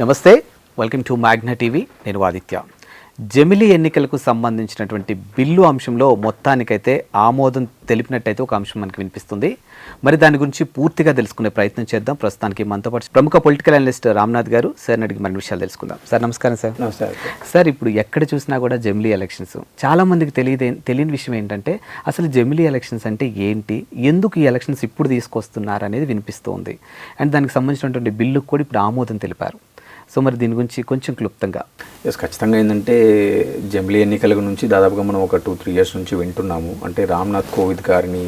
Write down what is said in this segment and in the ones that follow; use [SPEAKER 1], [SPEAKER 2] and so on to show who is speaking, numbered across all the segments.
[SPEAKER 1] నమస్తే welcome to Magna TV నేను ఆదిత్య. జమిలీ ఎన్నికలకు సంబంధించినటువంటి బిల్లు అంశంలో మొత్తానికైతే ఆమోదం తెలిపినట్టయితే ఒక అంశం మనకు వినిపిస్తుంది. మరి దాని గురించి పూర్తిగా తెలుసుకునే ప్రయత్నం చేద్దాం. ప్రస్తుతానికి మనతో పాటు ప్రముఖ పొలిటికల్ అనలిస్ట్ రామ్నాథ్ గారు. సార్ అడిగి మన విషయాలు తెలుసుకుందాం. సార్ నమస్కారం సార్.
[SPEAKER 2] నమస్తే
[SPEAKER 1] సార్. ఇప్పుడు ఎక్కడ చూసినా కూడా జమిలీ ఎలక్షన్స్ చాలా మందికి తెలియదు తెలియని విషయం ఏంటంటే అసలు జమిలీ ఎలక్షన్స్ అంటే ఏంటి? ఎందుకు ఈ ఎలక్షన్స్ ఇప్పుడు తీసుకొస్తున్నారు అనేది వినిపిస్తోంది. అండ్ దానికి సంబంధించినటువంటి బిల్లుకు కూడా ఇప్పుడు ఆమోదం తెలిపారు. సో మరి దీని గురించి కొంచెం క్లుప్తంగా.
[SPEAKER 2] ఎస్ ఖచ్చితంగా ఏంటంటే జమిలీ ఎన్నికల నుంచి దాదాపుగా మనం ఒక టూ త్రీ ఇయర్స్ నుంచి వింటున్నాము. అంటే రామ్నాథ్ కోవిద్ గారిని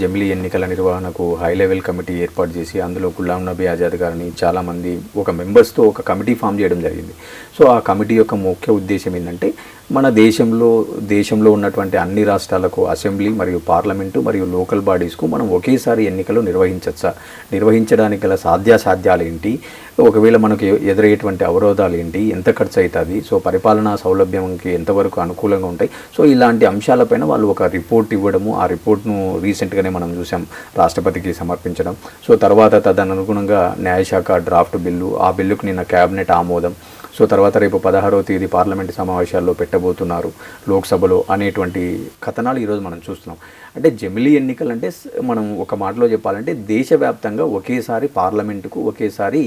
[SPEAKER 2] జమిలీ ఎన్నికల నిర్వహణకు హై లెవెల్ కమిటీ ఏర్పాటు చేసి అందులో గులాం నబీ ఆజాద్ గారిని చాలామంది ఒక మెంబర్స్తో ఒక కమిటీ ఫామ్ చేయడం జరిగింది. సో ఆ కమిటీ యొక్క ముఖ్య ఉద్దేశం ఏంటంటే మన దేశంలో దేశంలో ఉన్నటువంటి అన్ని రాష్ట్రాలకు అసెంబ్లీ మరియు పార్లమెంటు మరియు లోకల్ బాడీస్కు మనం ఒకేసారి ఎన్నికలు నిర్వహించచ్చా? నిర్వహించడానికి గల సాధ్యాసాధ్యాలు ఏంటి? ఒకవేళ మనకు ఎదురయ్యేటువంటి అవరోధాలు ఏంటి? ఎంత ఖర్చు అవుతుంది సో పరిపాలనా సౌలభ్యంకి ఎంతవరకు అనుకూలంగా ఉంటాయి? సో ఇలాంటి అంశాలపైన వాళ్ళు ఒక రిపోర్ట్ ఇవ్వడము ఆ రిపోర్ట్ను రీసెంట్గానే మనం చూసాం రాష్ట్రపతికి సమర్పించడం. సో తర్వాత తదనుగుణంగా న్యాయశాఖ డ్రాఫ్ట్ బిల్లు ఆ బిల్లుకు నిన్న క్యాబినెట్ ఆమోదం. సో తర్వాత రేపు పదహారో తేదీ పార్లమెంటు సమావేశాల్లో పెట్టబోతున్నారు లోక్సభలో అనేటువంటి కథనాలు ఈరోజు మనం చూస్తున్నాం. అంటే జమిలీ ఎన్నికలంటే మనం ఒక మాటలో చెప్పాలంటే దేశవ్యాప్తంగా ఒకేసారి పార్లమెంటుకు ఒకేసారి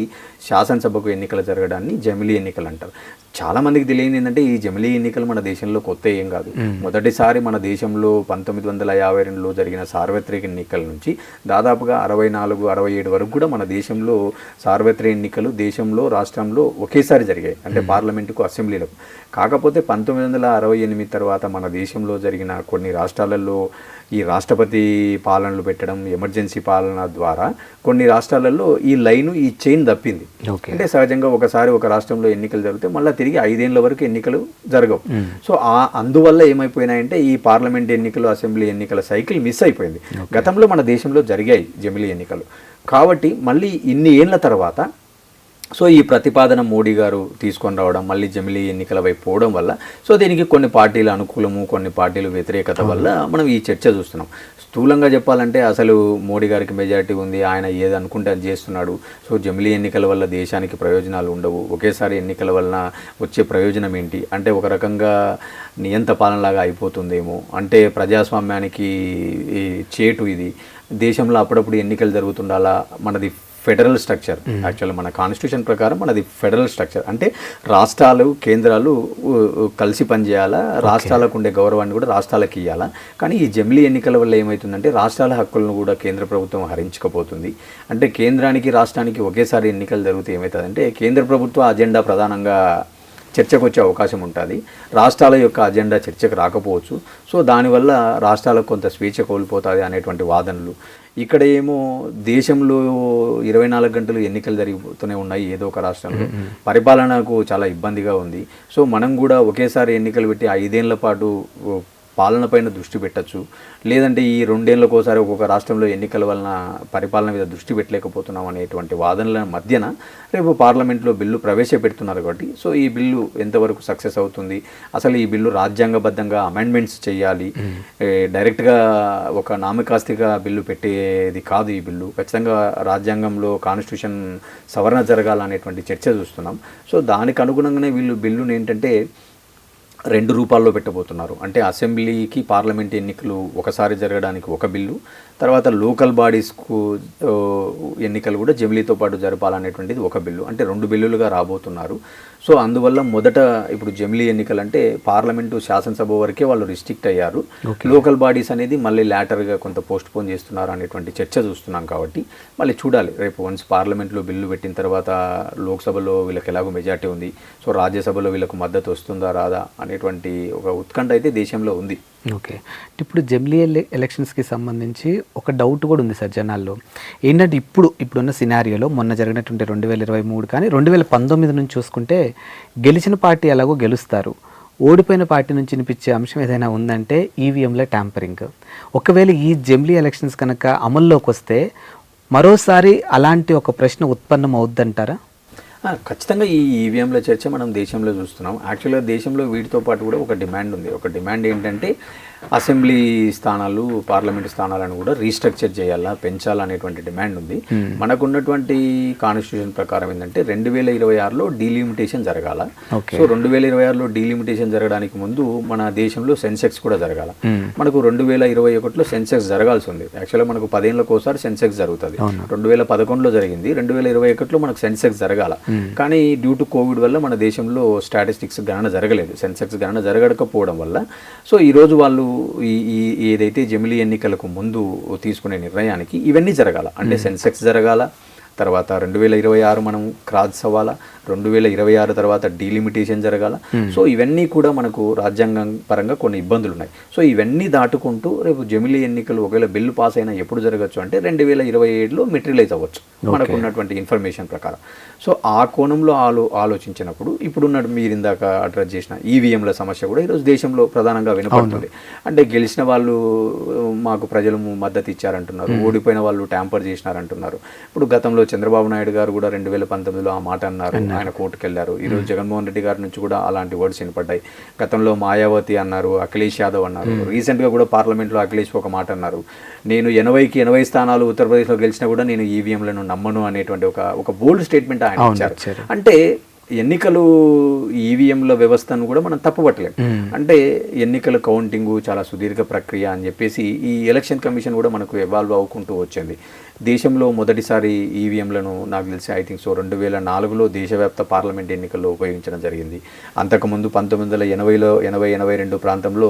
[SPEAKER 2] శాసనసభకు ఎన్నికలు జరగడాన్ని జమిలీ ఎన్నికలు అంటారు. చాలా మందికి తెలియదు ఏంటంటే ఈ జమిలీ ఎన్నికలు మన దేశంలో కొత్త ఏం కాదు. మొదటిసారి మన దేశంలో పంతొమ్మిది వందల యాభై రెండులో జరిగిన సార్వత్రిక ఎన్నికల నుంచి దాదాపుగా అరవై నాలుగు అరవై ఏడు వరకు కూడా మన దేశంలో సార్వత్రిక ఎన్నికలు దేశంలో రాష్ట్రంలో ఒకేసారి జరిగాయి. అంటే పార్లమెంటుకు అసెంబ్లీలకు. కాకపోతే పంతొమ్మిది వందల అరవై ఎనిమిది తర్వాత మన దేశంలో జరిగిన కొన్ని రాష్ట్రాలలో ఈ రాష్ట్రపతి పాలనలు పెట్టడం ఎమర్జెన్సీ పాలన ద్వారా కొన్ని రాష్ట్రాలలో ఈ లైను ఈ చైన్ తప్పింది. అంటే సహజంగా ఒకసారి ఒక రాష్ట్రంలో ఎన్నికలు జరిగితే మళ్ళీ తిరిగి ఐదేళ్ళ వరకు ఎన్నికలు జరగవు. సో ఆ అందువల్ల ఏమైపోయినాయంటే ఈ పార్లమెంట్ ఎన్నికలు అసెంబ్లీ ఎన్నికల సైకిల్ మిస్ అయిపోయింది. గతంలో మన దేశంలో జరిగాయి జమిలీ ఎన్నికలు. కాబట్టి మళ్ళీ ఇన్ని ఏళ్ళ తర్వాత సో ఈ ప్రతిపాదన మోడీ గారు తీసుకొని రావడం మళ్ళీ జమిలీ ఎన్నికల వైపు పోవడం వల్ల సో దీనికి కొన్ని పార్టీల అనుకూలము కొన్ని పార్టీలు వ్యతిరేకత వల్ల మనం ఈ చర్చ చూస్తున్నాం. స్థూలంగా చెప్పాలంటే అసలు మోడీ గారికి మెజారిటీ ఉంది. ఆయన ఏది అనుకుంటే అది చేస్తున్నాడు. సో జమిలీ ఎన్నికల వల్ల దేశానికి ప్రయోజనాలు ఉండవు. ఒకేసారి ఎన్నికల వలన వచ్చే ప్రయోజనం ఏంటి? అంటే ఒక రకంగా నియంత పాలనలాగా అయిపోతుందేమో. అంటే ప్రజాస్వామ్యానికి చేటు ఇది. దేశంలో అప్పుడప్పుడు ఎన్నికలు జరుగుతుండాలా? మనది ఫెడరల్ స్ట్రక్చర్. యాక్చువల్ మన కాన్స్టిట్యూషన్ ప్రకారం మనది ఫెడరల్ స్ట్రక్చర్. అంటే రాష్ట్రాలు కేంద్రాలు కలిసి పనిచేయాలా? రాష్ట్రాలకు ఉండే గౌరవాన్ని కూడా రాష్ట్రాలకు ఇవ్వాలా కానీ ఈ జమిలీ ఎన్నికల వల్ల ఏమవుతుందంటే రాష్ట్రాల హక్కులను కూడా కేంద్ర ప్రభుత్వం హరించకపోతుంది. అంటే కేంద్రానికి రాష్ట్రానికి ఒకేసారి ఎన్నికలు జరిగితే ఏమవుతుందంటే కేంద్ర ప్రభుత్వ అజెండా ప్రధానంగా చర్చకు వచ్చే అవకాశం ఉంటుంది. రాష్ట్రాల యొక్క అజెండా చర్చకు రాకపోవచ్చు. సో దానివల్ల రాష్ట్రాలకు కొంత స్వేచ్ఛ కోల్పోతుంది అనేటువంటి వాదనలు. ఇక్కడ ఏమో దేశంలో ఇరవై నాలుగు గంటలు ఎన్నికలు జరుగుతూనే ఉన్నాయి ఏదో ఒక రాష్ట్రంలో. పరిపాలనకు చాలా ఇబ్బందిగా ఉంది. సో మనం కూడా ఒకేసారి ఎన్నికలు పెట్టి ఐదేళ్ళ పాటు పాలనపైన దృష్టి పెట్టచ్చు. లేదంటే ఈ రెండేళ్ళకోసారి ఒక్కొక్క రాష్ట్రంలో ఎన్నికల వలన పరిపాలన మీద దృష్టి పెట్టలేకపోతున్నాం అనేటువంటి వాదనల మధ్యన రేపు పార్లమెంట్లో బిల్లు ప్రవేశపెడుతున్నారు కాబట్టి సో ఈ బిల్లు ఎంతవరకు సక్సెస్ అవుతుంది? అసలు ఈ బిల్లు రాజ్యాంగబద్ధంగా అమెండ్మెంట్స్ చేయాలి? డైరెక్ట్గా ఒక నామకాస్తిగా బిల్లు పెట్టేది కాదు ఈ బిల్లు. ఖచ్చితంగా రాజ్యాంగంలో కాన్స్టిట్యూషన్ సవరణ జరగాలనేటువంటి చర్చ చూస్తున్నాం. సో దానికి అనుగుణంగానే వీళ్ళు బిల్లుని ఏంటంటే రెండు రూపాల్లో పెట్టబోతున్నారు. అంటే అసెంబ్లీకి పార్లమెంట్ ఎన్నికలు ఒకసారి జరగడానికి ఒక బిల్లు తర్వాత లోకల్ బాడీస్కు ఎన్నికలు కూడా జమిలీతో పాటు జరపాలనేటువంటిది ఒక బిల్లు. అంటే రెండు బిల్లులుగా రాబోతున్నారు. సో అందువల్ల మొదట ఇప్పుడు జమిలీ ఎన్నికలు అంటే పార్లమెంటు శాసనసభ వరకే వాళ్ళు రిస్ట్రిక్ట్ అయ్యారు. లోకల్ బాడీస్ అనేది మళ్ళీ లాటర్గా కొంత పోస్ట్ పోన్ చేస్తున్నారు అనేటువంటి చర్చ చూస్తున్నాం కాబట్టి మళ్ళీ చూడాలి. రేపు వన్స్ పార్లమెంట్లో బిల్లు పెట్టిన తర్వాత లోక్సభలో వీళ్ళకి ఎలాగో మెజార్టీ ఉంది. సో రాజ్యసభలో వీళ్ళకు మద్దతు వస్తుందా రాదా అనేటువంటి ఒక ఉత్కంఠ అయితే దేశంలో ఉంది.
[SPEAKER 1] ఓకే. ఇప్పుడు జమిలీ ఎలక్షన్స్కి సంబంధించి ఒక డౌట్ కూడా ఉంది సార్ జనాల్లో. ఏంటంటే ఇప్పుడు ఇప్పుడున్న సినారియోలో మొన్న జరిగినటువంటి రెండు వేల ఇరవై మూడు కానీ రెండు వేల పంతొమ్మిది నుంచి చూసుకుంటే గెలిచిన పార్టీ ఎలాగో గెలుస్తారు. ఓడిపోయిన పార్టీ నుంచి వినిపించే అంశం ఏదైనా ఉందంటే ఈవీఎంల ట్యాంపరింగ్. ఒకవేళ ఈ జమిలీ ఎలక్షన్స్ కనుక అమల్లోకి వస్తే మరోసారి అలాంటి ఒక ప్రశ్న ఉత్పన్నం అవుద్దంటారా
[SPEAKER 2] ఖచ్చితంగా ఈ ఈవీఎంల చర్చ మనం దేశంలో చూస్తున్నాం. యాక్చువల్గా దేశంలో వీటితో పాటు కూడా ఒక డిమాండ్ ఉంది. ఒక డిమాండ్ ఏంటంటే అసెంబ్లీ స్థానాలు పార్లమెంట్ స్థానాలను కూడా రీస్ట్రక్చర్ చేయాలా పెంచాలనేటువంటి డిమాండ్ ఉంది. మనకున్నటువంటి కాన్స్టిట్యూషన్ ప్రకారం ఏంటంటే రెండు వేల ఇరవై ఆరులో డీలిమిటేషన్ జరగాల. సో రెండు వేల ఇరవై ఆరులో డీలిమిటేషన్ జరగడానికి ముందు మన దేశంలో సెన్సెక్స్ కూడా జరగాల. మనకు రెండు వేల ఇరవై ఒకటిలో సెన్సెక్స్ జరగాల్సి ఉంది. యాక్చువల్గా మనకు పదేళ్ళకి ఒకసారి సెన్సెక్స్ జరుగుతుంది. రెండు వేల పదకొండులో జరిగింది. రెండు వేల ఇరవై ఒకటిలో మనకు సెన్సెక్స్ జరగాల. కానీ డ్యూ టు కోవిడ్ వల్ల మన దేశంలో స్టాటిస్టిక్స్ గణన జరగలేదు. సెన్సెక్స్ గణన జరగకపోవడం వల్ల. సో ఈ రోజు వాళ్ళు ఈ ఈ ఏదైతే జమిలీ ఎన్నికలకు ముందు తీసుకునే నిర్ణయానికి ఇవన్నీ జరగాల. అంటే సెన్సెక్స్ జరగాల తర్వాత రెండు వేల ఇరవై ఆరు మనం క్రాస్ అవ్వాలా? రెండు వేల ఇరవై ఆరు తర్వాత డీలిమిటేషన్ జరగాల? సో ఇవన్నీ కూడా మనకు రాజ్యాంగం పరంగా కొన్ని ఇబ్బందులు ఉన్నాయి సో ఇవన్నీ దాటుకుంటూ రేపు జమిలీ ఎన్నికలు ఒకవేళ బిల్లు పాస్ అయినా ఎప్పుడు జరగచ్చు అంటే రెండు వేల ఇరవై ఏడులో మెటీరియలైజ్ అవ్వచ్చు. మనకు ఉన్నటువంటి ఇన్ఫర్మేషన్ ప్రకారం. సో ఆ కోణంలో ఆలో ఆలోచించినప్పుడు ఇప్పుడున్న మీరు ఇందాక అడ్రస్ చేసిన ఈవీఎంల సమస్య కూడా ఈరోజు దేశంలో ప్రధానంగా వినపడుతుంది. అంటే గెలిచిన వాళ్ళు మాకు ప్రజలు మద్దతు ఇచ్చారంటున్నారు. ఓడిపోయిన వాళ్ళు ట్యాంపర్ చేసినారంటున్నారు. ఇప్పుడు గతంలో చంద్రబాబు నాయుడు గారు కూడా రెండు వేల పంతొమ్మిదిలో ఆ మాట అన్నారు. ఆయన కోర్టుకు వెళ్ళారు ఈరోజు జగన్మోహన్ రెడ్డి గారి నుంచి కూడా అలాంటి వర్డ్స్ వినపడ్డాయి. గతంలో మాయావతి అన్నారు అఖిలేష్ యాదవ్ అన్నారు. రీసెంట్గా కూడా పార్లమెంట్లో అఖిలేష్ ఒక మాట అన్నారు. నేను ఎనభైకి ఎనభై స్థానాలు ఉత్తరప్రదేశ్లో గెలిచినా కూడా నేను ఈవీఎంలను నమ్మను అనేటువంటి ఒక ఒక బోల్డ్ స్టేట్మెంట్ ఆయన ఇచ్చారు. అంటే ఎన్నికలు ఈవీఎంల వ్యవస్థను కూడా మనం తప్పుపట్టలేం. అంటే ఎన్నికల కౌంటింగ్ చాలా సుదీర్ఘ ప్రక్రియ అని చెప్పేసి ఈ ఎలక్షన్ కమిషన్ కూడా మనకు ఎవాల్వ్ అవ్వుకుంటూ వచ్చింది. దేశంలో మొదటిసారి ఈవీఎంలను నాకు తెలిసి ఐ థింక్ సో రెండు వేల నాలుగులో దేశవ్యాప్త పార్లమెంట్ ఎన్నికల్లో ఉపయోగించడం జరిగింది. అంతకుముందు పంతొమ్మిది వందల ఎనభైలో ఎనభై ఎనభై రెండు ప్రాంతంలో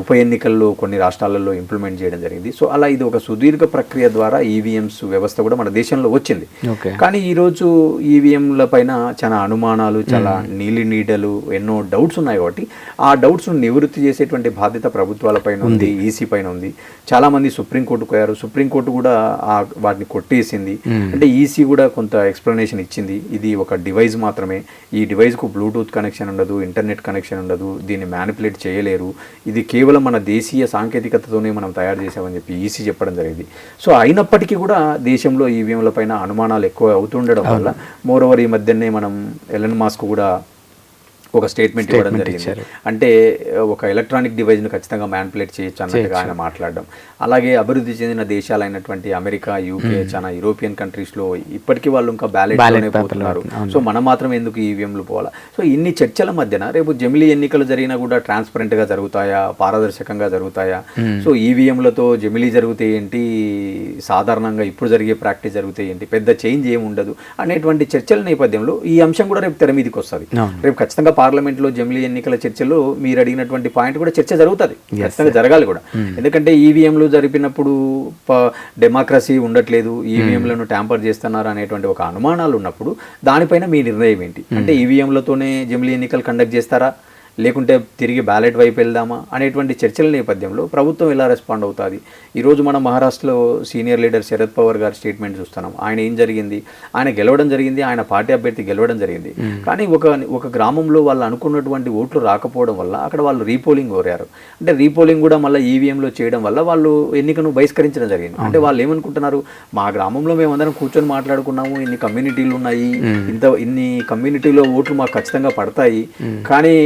[SPEAKER 2] ఉప ఎన్నికల్లో కొన్ని రాష్ట్రాలలో ఇంప్లిమెంట్ చేయడం జరిగింది. సో అలా ఇది ఒక సుదీర్ఘ ప్రక్రియ ద్వారా ఈవీఎంస్ వ్యవస్థ కూడా మన దేశంలో వచ్చింది. కానీ ఈరోజు ఈవీఎంల పైన చాలా అనుమానాలు చాలా నీలి నీడలు ఎన్నో డౌట్స్ ఉన్నాయి కాబట్టి ఆ డౌట్స్ నివృత్తి చేసేటువంటి బాధ్యత ప్రభుత్వాల పైన ఉంది ఈసీ పైన ఉంది. చాలా మంది సుప్రీంకోర్టు పోయారు. సుప్రీంకోర్టు కూడా ఆ వాటిని కొట్టేసింది. అంటే ఈసీ కూడా కొంత ఎక్స్ప్లెనేషన్ ఇచ్చింది. ఇది ఒక డివైస్ మాత్రమే. ఈ డివైస్కు బ్లూటూత్ కనెక్షన్ ఉండదు ఇంటర్నెట్ కనెక్షన్ ఉండదు దీన్ని మ్యానిపులేట్ చేయలేరు. ఇది కేవలం మన దేశీయ సాంకేతికతతోనే మనం తయారు చేసామని చెప్పి ఈసీ చెప్పడం జరిగింది. సో అయినప్పటికీ కూడా దేశంలో ఈవీఎంల పైన అనుమానాలు ఎక్కువ అవుతుండడం వల్ల మోర్ ఓవర్ ఈ మధ్యనే మనం ఎలన్ మాస్క్ కూడా ఒక స్టేట్మెంట్ ఇవ్వడం జరిగింది. అంటే ఒక ఎలక్ట్రానిక్ డివైస్ను ఖచ్చితంగా మ్యానిపులేట్ చేయొచ్చు అన్నట్టుగా ఆయన మాట్లాడడం. అలాగే అభివృద్ధి చెందిన దేశాలైనటువంటి అమెరికా యూకే చాలా యూరోపియన్ కంట్రీస్లో ఇప్పటికీ వాళ్ళు ఇంకా బ్యాలెట్ పోతున్నారు. సో మనం మాత్రం ఎందుకు ఈవీఎంలు పోవాలా? సో ఇన్ని చర్చల మధ్యన రేపు జమిలీ ఎన్నికలు జరిగినా కూడా ట్రాన్స్పరెంట్గా జరుగుతాయా? పారదర్శకంగా జరుగుతాయా? సో ఈవీఎంలతో జమిలీ జరిగితే ఏంటి? సాధారణంగా ఇప్పుడు జరిగే ప్రాక్టీస్ జరిగితే ఏంటి? పెద్ద చేంజ్ ఏమి ఉండదు? అనేటువంటి చర్చల నేపథ్యంలో ఈ అంశం కూడా రేపు తెర మీదకి వస్తుంది. రేపు ఖచ్చితంగా పార్లమెంట్లో జమిలీ ఎన్నికల చర్చలో మీరు అడిగినటువంటి పాయింట్ కూడా చర్చ జరుగుతుంది. ఖచ్చితంగా జరగాలి కూడా. ఎందుకంటే ఈవీఎంలు జరిపినప్పుడు డెమోక్రసీ ఉండట్లేదు ఈవీఎంలను ట్యాంపర్ చేస్తున్నారు అనేటువంటి ఒక అనుమానాలు ఉన్నప్పుడు దానిపైన మీ నిర్ణయం ఏంటి? అంటే ఈవీఎంలతోనే జమిలీ ఎన్నికలు కండక్ట్ చేస్తారా? లేకుంటే తిరిగి బ్యాలెట్ వైపు వెళ్దామా అనేటువంటి చర్చల నేపథ్యంలో ప్రభుత్వం ఎలా రెస్పాండ్ అవుతుంది? ఈరోజు మనం మహారాష్ట్రలో సీనియర్ లీడర్ శరద్ పవార్ గారి స్టేట్మెంట్ చూస్తున్నాం. ఆయన ఏం జరిగింది? ఆయన గెలవడం జరిగింది. ఆయన పార్టీ అభ్యర్థి గెలవడం జరిగింది. కానీ ఒక ఒక గ్రామంలో వాళ్ళు అనుకున్నటువంటి ఓట్లు రాకపోవడం వల్ల అక్కడ వాళ్ళు రీపోలింగ్ కోరారు. అంటే రీపోలింగ్ కూడా మళ్ళీ ఈవీఎంలో చేయడం వల్ల వాళ్ళు ఎన్నికను బహిష్కరించడం జరిగింది. అంటే వాళ్ళు ఏమనుకుంటున్నారు? మా గ్రామంలో మేమందరం కూర్చొని మాట్లాడుకున్నాము. ఇన్ని కమ్యూనిటీలు ఉన్నాయి. ఇంత ఇన్ని కమ్యూనిటీలో ఓట్లు మాకు ఖచ్చితంగా పడతాయి. కానీ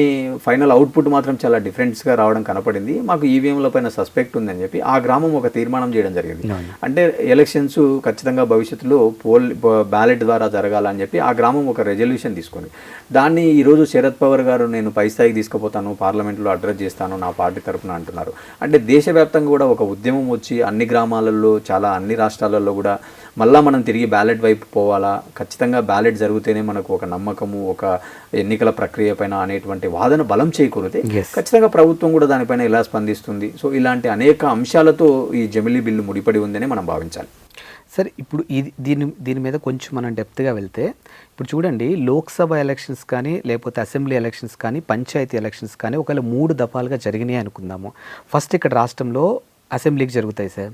[SPEAKER 2] ఫైనల్ అవుట్పుట్ మాత్రం చాలా డిఫరెంట్స్గా రావడం కనపడింది. మాకు ఈవీఎంల పైన సస్పెక్ట్ ఉందని చెప్పి ఆ గ్రామం ఒక తీర్మానం చేయడం జరిగింది. అంటే ఎలక్షన్స్ ఖచ్చితంగా భవిష్యత్తులో పోల్ బ్యాలెట్ ద్వారా జరగాలని చెప్పి ఆ గ్రామం ఒక రెజల్యూషన్ తీసుకుంది. దాన్ని ఈరోజు శరద్ పవార్ గారు నేను పై స్థాయికి తీసుకుపోతాను పార్లమెంట్లో అడ్రస్ చేస్తాను నా పార్టీ తరపున అంటున్నారు. అంటే దేశవ్యాప్తంగా కూడా ఒక ఉద్యమం వచ్చి అన్ని గ్రామాలలో చాలా అన్ని రాష్ట్రాలలో కూడా మళ్ళా మనం తిరిగి బ్యాలెట్ వైపు పోవాలా? ఖచ్చితంగా బ్యాలెట్ జరిగితేనే మనకు ఒక నమ్మకము ఒక ఎన్నికల ప్రక్రియ పైన అనేటువంటి వాదన బలం చేకూరితే. ఖచ్చితంగా ప్రభుత్వం కూడా దానిపైన ఎలా స్పందిస్తుంది? సో ఇలాంటి అనేక అంశాలతో ఈ జమిలీ బిల్లు ముడిపడి ఉందని మనం భావించాలి.
[SPEAKER 1] సరే ఇప్పుడు ఇది దీని దీని మీద కొంచెం మనం డెప్త్గా వెళ్తే ఇప్పుడు చూడండి లోక్సభ ఎలక్షన్స్ కానీ లేకపోతే అసెంబ్లీ ఎలక్షన్స్ కానీ పంచాయతీ ఎలక్షన్స్ కానీ ఒకవేళ మూడు దఫాలుగా జరిగినాయి అనుకుందాము. ఫస్ట్ ఇక్కడ రాష్ట్రంలో అసెంబ్లీకి జరుగుతాయి సార్.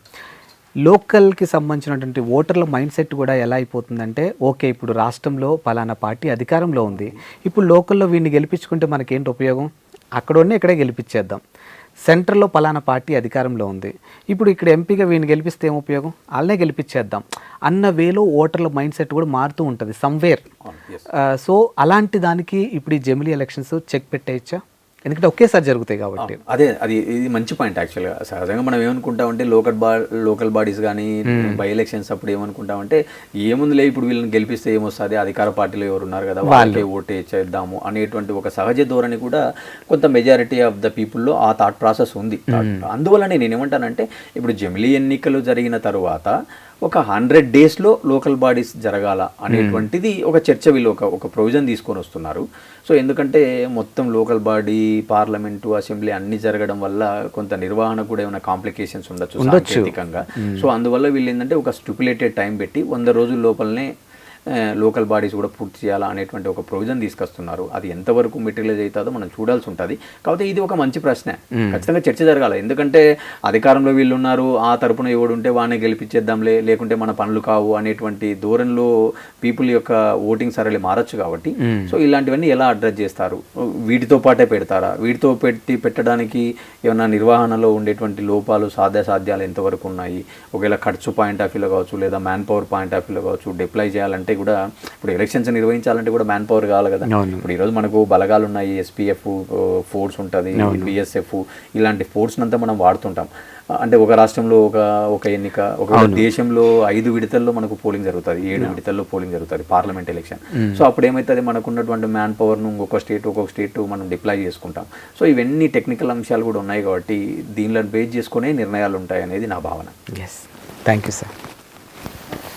[SPEAKER 1] లోకల్కి సంబంధించినటువంటి ఓటర్ల మైండ్ సెట్ కూడా ఎలా అయిపోతుందంటే ఓకే ఇప్పుడు రాష్ట్రంలో పలానా పార్టీ అధికారంలో ఉంది. ఇప్పుడు లోకల్లో వీడిని గెలిపించుకుంటే మనకేంటి ఉపయోగం? అక్కడ ఉన్న ఇక్కడే గెలిపించేద్దాం. సెంటర్లో పలానా పార్టీ అధికారంలో ఉంది. ఇప్పుడు ఇక్కడ ఎంపీగా వీడిని గెలిపిస్తే ఏం ఉపయోగం? వాళ్ళనే గెలిపించేద్దాం. అన్న వేలో ఓటర్ల మైండ్ సెట్ కూడా మారుతూ ఉంటుంది సమ్వేర్ సో అలాంటి దానికి ఇప్పుడు ఈ జమిలీ ఎలక్షన్స్ చెక్ పెట్టేయచ్చా? ఎందుకంటే ఒకేసారి జరుగుతాయి కాబట్టి.
[SPEAKER 2] అదే అది ఇది మంచి పాయింట్ యాక్చువల్గా సహజంగా మనం ఏమనుకుంటామంటే లోకల్ బా లోకల్ బాడీస్ కానీ బై ఎలక్షన్స్ అప్పుడు ఏమనుకుంటామంటే ఏముందిలే ఇప్పుడు వీళ్ళని గెలిపిస్తే ఏమొస్తుంది అధికార పార్టీలో ఎవరు ఉన్నారు కదా వాళ్ళకే ఓటే చేద్దాము అనేటువంటి ఒక సహజ ధోరణి కూడా కొంత మెజారిటీ ఆఫ్ ద పీపుల్లో ఆ థాట్ ప్రాసెస్ ఉంది. అందువల్లనే నేను ఏమంటానంటే ఇప్పుడు జమిలీ ఎన్నికలు జరిగిన తరువాత ఒక హండ్రెడ్ డేస్లో లోకల్ బాడీస్ జరగాల అనేటువంటిది ఒక చర్చ వీళ్ళు ఒక ఒక ప్రొవిజన్ తీసుకొని వస్తున్నారు. సో ఎందుకంటే మొత్తం లోకల్ బాడీ పార్లమెంటు అసెంబ్లీ అన్ని జరగడం వల్ల కొంత నిర్వహణ కూడా ఏమైనా కాంప్లికేషన్స్ ఉండొచ్చు సాంకేతికంగా. సో అందువల్ల వీళ్ళు ఏంటంటే ఒక స్టిపులేటెడ్ టైం పెట్టి వంద రోజుల లోపలనే లోకల్ బాడీస్ కూడా పూర్తి చేయాలా అనేటువంటి ఒక ప్రొవిజన్ తీసుకొస్తున్నారు. అది ఎంతవరకు మెటీరియలైజ్ అవుతుందో మనం చూడాల్సి ఉంటుంది. కాకపోతే ఇది ఒక మంచి ప్రశ్న. ఖచ్చితంగా చర్చ జరగాలి. ఎందుకంటే అధికారంలో వీళ్ళు ఉన్నారు ఆ తరపున ఎవడు ఉంటే వాడిని గెలిపించేద్దాంలే లేకుంటే మన పనులు కావు అనేటువంటి ధోరణిలో పీపుల్ యొక్క ఓటింగ్ సరళి మారచ్చు కాబట్టి. సో ఇలాంటివన్నీ ఎలా అడ్రస్ చేస్తారు? వీటితో పాటే పెడతారా? వీటితో పెట్టి పెట్టడానికి ఏమైనా నిర్వహణలో ఉండేటువంటి లోపాలు సాధ్యాసాధ్యాలు ఎంతవరకు ఉన్నాయి? ఒకవేళ ఖర్చు పాయింట్ ఆఫ్ వ్యూలో కావచ్చు లేదా మ్యాన్ పవర్ పాయింట్ ఆఫ్ వ్యూలో కావచ్చు డిప్లై చేయాలంటే కూడా ఇప్పుడు ఎలక్షన్స్ నిర్వహించాలంటే కూడా మ్యాన్ పవర్ కావాలి కదా. ఇప్పుడు ఈరోజు మనకు బలగాలు ఉన్నాయి ఎస్పీఎఫ్ ఫోర్స్ ఉంటుంది బిఎస్ఎఫ్ ఇలాంటి ఫోర్స్ అంతా మనం వాడుతుంటాం. అంటే ఒక రాష్ట్రంలో ఒక ఒక ఎన్నిక ఒక దేశంలో ఐదు విడతల్లో మనకు పోలింగ్ జరుగుతుంది ఏడు విడతల్లో పోలింగ్ జరుగుతుంది పార్లమెంట్ ఎలక్షన్ సో అప్పుడు ఏమవుతుంది మనకు ఉన్నటువంటి మ్యాన్ పవర్ను ఇంకొక స్టేట్ ఒక్కొక్క స్టేట్ మనం డిప్లాయ్ చేసుకుంటాం. సో ఇవన్నీ టెక్నికల్ అంశాలు కూడా ఉన్నాయి కాబట్టి దీనిలో బేస్ చేసుకునే నిర్ణయాలు ఉంటాయి అనేది నా భావన.
[SPEAKER 1] Yes thank you sir